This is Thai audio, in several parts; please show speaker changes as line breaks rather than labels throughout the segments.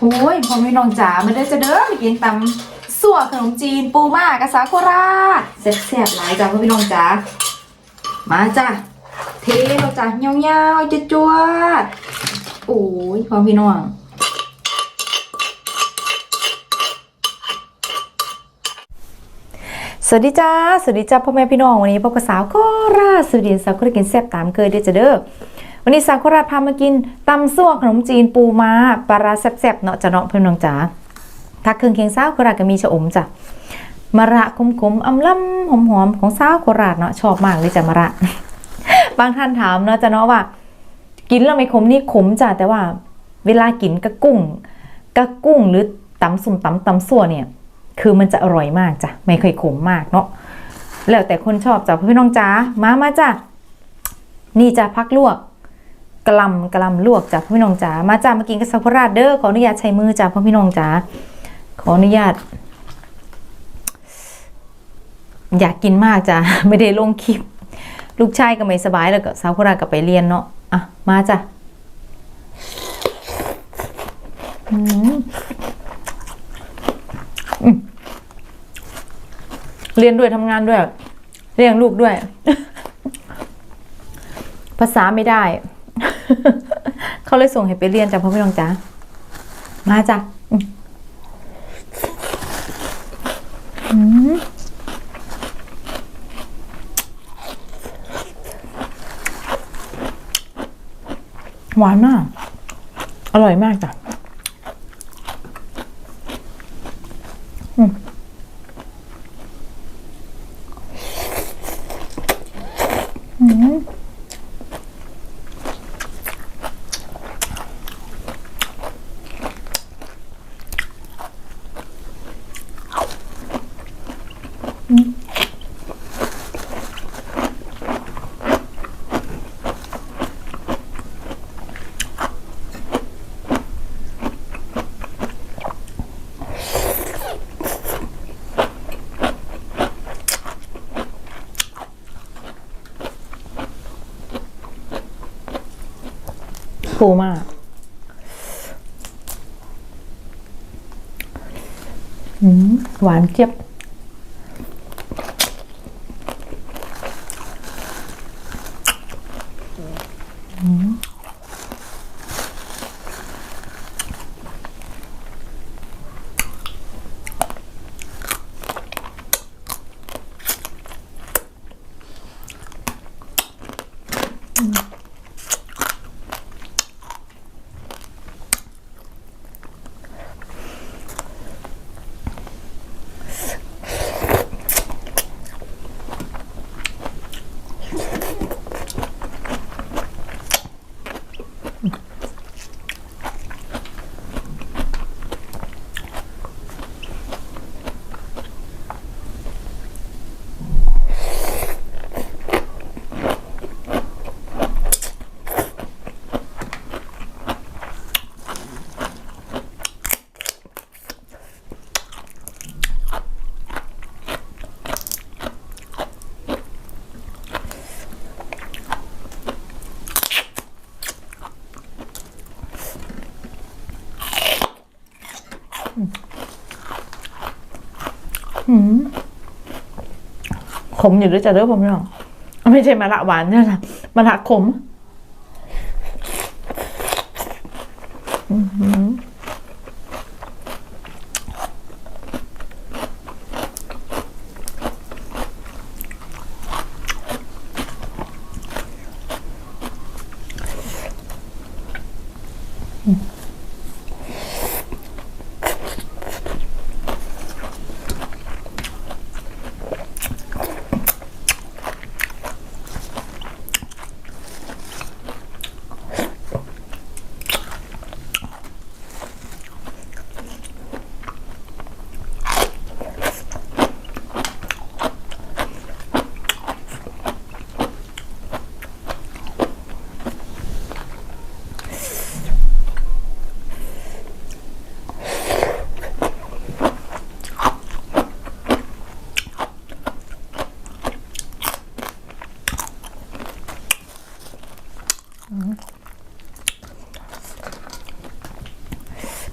โอ้ยพ่อแม่น้องจ๋ามาเด้อจะเด้อมากินตำสั่วขนมจีน ปูม่ากระสาโคราชแซ่บๆหลายจ้าพ่อแม่น้องจ๋ามาจ้ะเทเราจ้ะเงาๆจะจวดๆโอ้ยพ่อพี่น้องสวัสดีจ้าสวัสดีจ้าพ่อแม่พี่น้องวันนี้พบกับสาวโคราชสุดินสาวโครากินแซ่บตามเคยเด้อจ้าเด้อ วันนี้สาวโคราชพามากินตำซั่วขนมจีนปูม้าปลาแซ่บๆเนาะจะเนาะเพื่อนน้องจ๋าทักเครื่องเคียงสาวโคราชก็มีชะอมจ้ะมะระขมๆอำล่ำหอมๆของสาวโคราชเนาะชอบมากเลยจ้ะมะระ บางท่านถามเนาะจะเนาะว่า กินแล้วไม่ขมนี่ขมจ้ะแต่ว่า เวลากินกระกุ้งกระกุ้งหรือตำสุ่มตำตำซั่วเนี่ย คือมันจะอร่อยมากจ้ะไม่เคยขมมากเนาะแล้วแต่คนชอบจ้ะพี่น้องจ๋ามามาจ้ะนี่จ้ะพักลวก กะหลำกะหลำลวกจ้ะพี่น้องจ๋ามาจ้ะมากินกับซากุระเด้อขออนุญาตใช้มือจ้ะพ่อพี่น้องจ๋าขออนุญาต อยากกินมากจ้ะไม่ได้ลงคลิป ลูกชายก็ไม่สบายแล้วก็ซากุระก็ไปเรียนเนาะอะมาจ้ะอืมเรียนด้วยทำงานด้วย เลี้ยงลูกด้วย ภาษาไม่ได้ เขาเลยส่งให้ไปเรียนจ้ะพ่อพี่น้องจ๋ามาจ้ะหวานมาก อร่อยมากจ้ะ ฟูมาก หวานเจี๊ยบ อืม ขมอยู่ด้วยจ้ะเด้อผมน้องไม่ใช่มะระหวานเนี่ยนะมะระขม อือหือ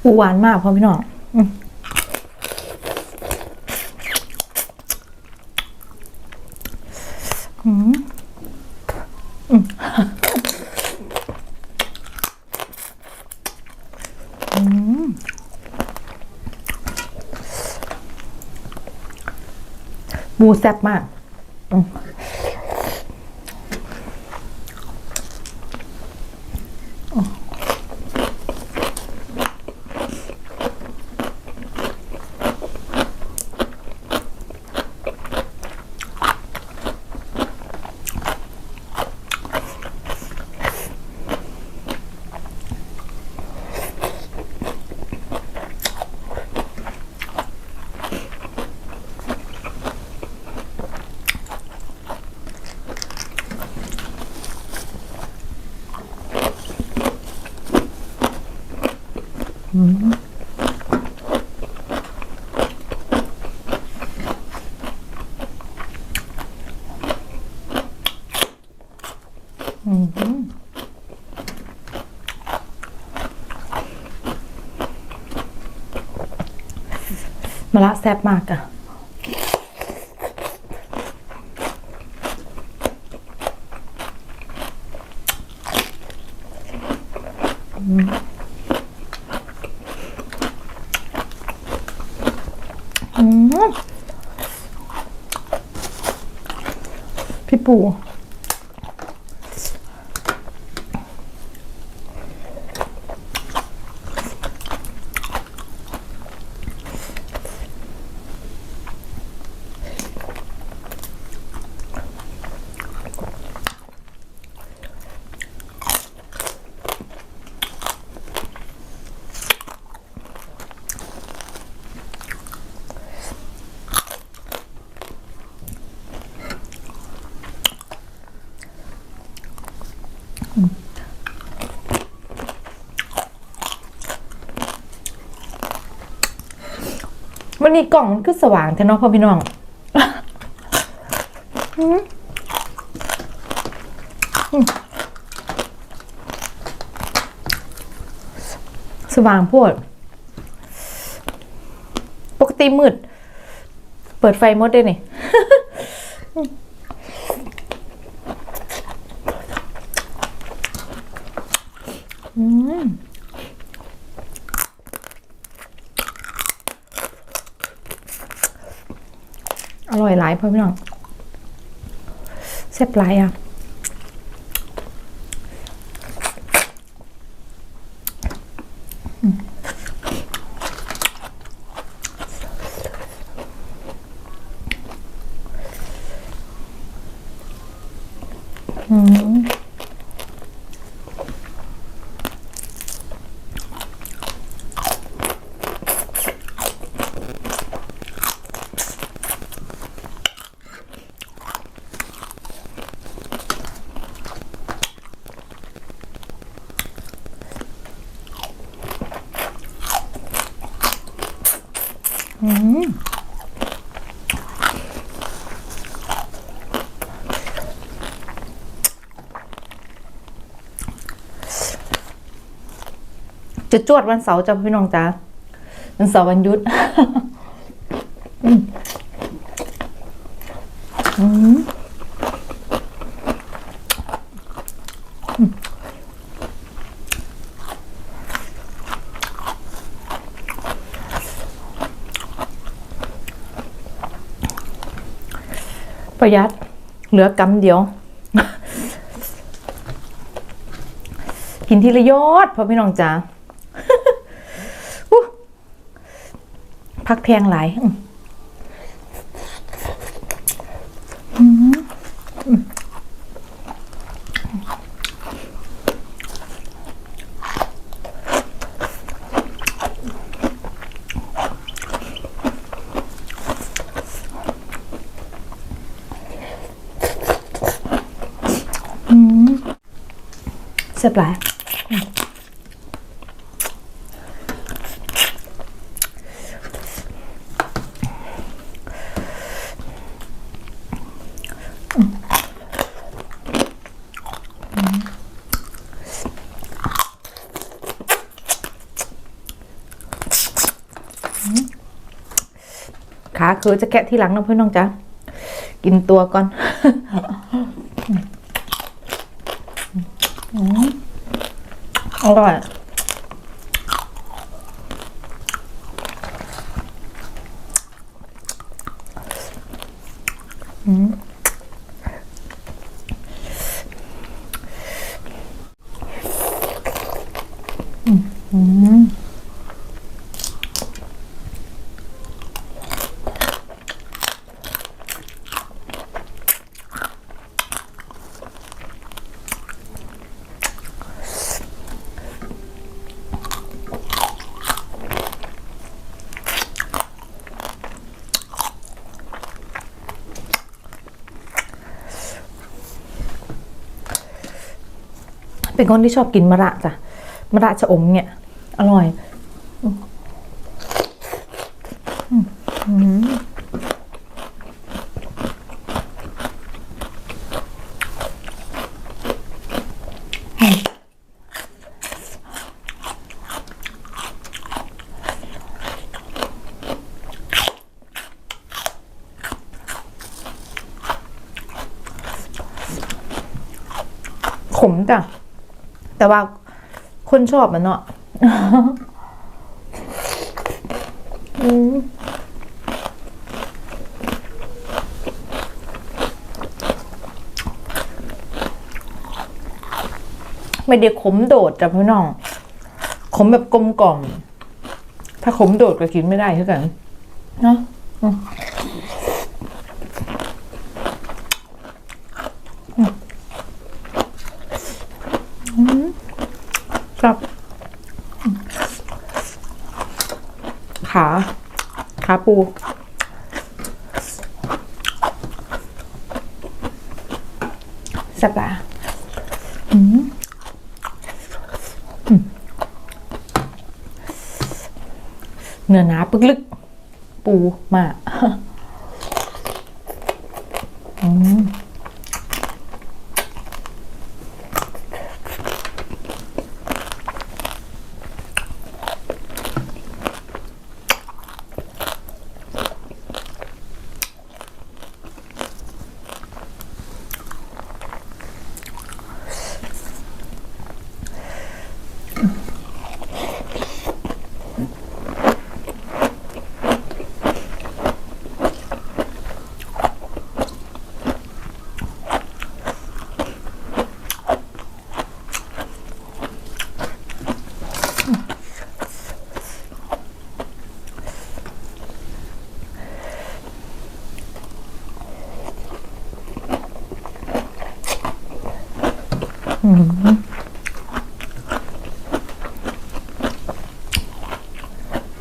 ปูหวานมากพ่อพี่น้องอืมอืมหมูแซ่บมากอืม มะละแซ่บมากอะอืมอืมพี่ปู วันนี้กล่องมันคือสว่างแท้เนาะพ่อพี่น้องสว่างโพดปกติมืด เปิดไฟมดได้นี่ อืม อ ร่อยหลายพ่อพี่น้องแซ่บหลายอะ อืม อืม จะจวดวันเสาร์จ้ะพี่น้องจ้าวันเสาร์วันยุดอืม ประหยัดเหลือกำเดียว กินทีละยอดพ่อพี่น้องจ้าพักแพงหลาย เสียบหลาขาคือจะแกะที่หลังนะเพื่อนน้องจ๊ะกินตัวก่อน อร่อย เป็นคนที่ชอบกินมะระจ้ะมะระชะอมเนี่ย อร่อย แต่ว่าคนชอบมันเนาะไม่ได้ขมโดดจ้ะพี่น้อง ขมแบบกลมกล่อม ถ้าขมโดดก็กินไม่ได้เท่ากัน เนาะ ครับขาขาปูแซ่บปะอืมอืมเนื้อหนาปึกลึก ปูมากอืม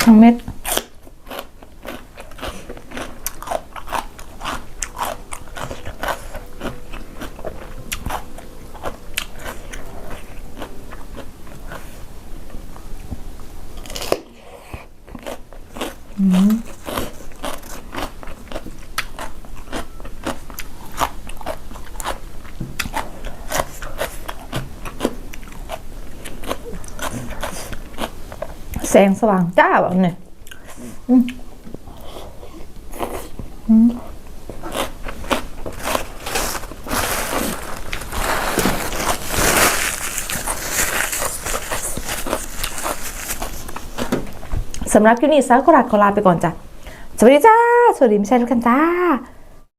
ทั้งเม็ด แสงสว่างจ้าแบบนี้สำหรับคลิปนี้สาวกรัดขอลาไปก่อนจ้ะ สวัสดีจ้า สวัสดีไม่ใช่ทุกคนจ้า